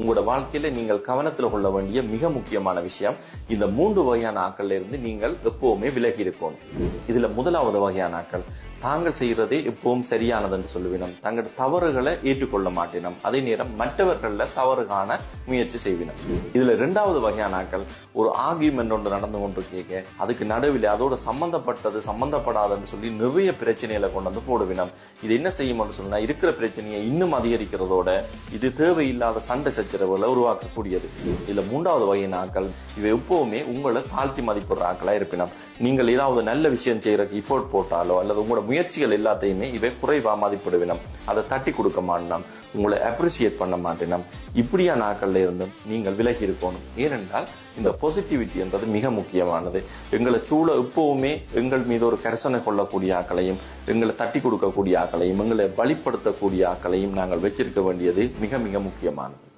உங்களோட வாழ்க்கையில நீங்கள் கவனத்தில் கொள்ள வேண்டிய மிக முக்கியமான விஷயம் இந்த மூன்று வகையான ஆக்கள்ல இருந்து நீங்கள் எப்பவுமே விலகி இருக்கணும். இதுல முதலாவது வகையான ஆக்கள் தாங்கள் செய்யறதே எப்பவும் சரியானது என்று சொல்லுவினம். தங்கள் தவறுகளை ஏற்றுக்கொள்ள மாட்டினம். அதே நேரம் மற்றவர்களில் தவறு காண முயற்சி செய்வினம். இதுல ரெண்டாவது வகையான ஆக்கள் ஒரு ஆர்கியூமெண்ட் ஒன்று நடந்து கொண்டு கேட்க அதுக்கு நடுவில் அதோட சம்பந்தப்பட்டது சம்பந்தப்படாதுன்னு சொல்லி நிறைய பிரச்சனைகளை கொண்டு வந்து போடுவினம். இது என்ன செய்யும்னு சொன்னா இருக்கிற பிரச்சனையை இன்னும் அதிகரிக்கிறதோட இது தேவையில்லாத சண்டை சச்சரவுகளை உருவாக்கக்கூடியது. இதுல மூன்றாவது வகையான ஆக்கள் இவை எப்பவுமே உங்களை தாழ்த்தி மதிப்பிடுற ஆக்களா இருப்பினம். நீங்கள் ஏதாவது நல்ல விஷயம் செய்யறதுக்கு எஃபோர்ட் போட்டாலோ அல்லது உங்களோட முயற்சிகள் எல்லாத்தையுமே இவை குறைவா மதிப்பிடுவினம். அதை தட்டி கொடுக்க மாட்டினம் உங்களை அப்ரிசியேட் பண்ண மாட்டினம் இப்படியா நாட்களில் இருந்து நீங்கள் விலகி இருக்கணும். ஏனென்றால் இந்த பாசிட்டிவிட்டி என்றது மிக முக்கியமானது. எங்களை சூழ எப்பவுமே எங்கள் மீது ஒரு கரிசனை கொள்ளக்கூடிய ஆக்களையும் எங்களை தட்டி கொடுக்கக்கூடிய ஆக்களையும் எங்களை வழிப்படுத்தக்கூடிய ஆக்களையும் நாங்கள் வச்சிருக்க வேண்டியது மிக மிக முக்கியமானது.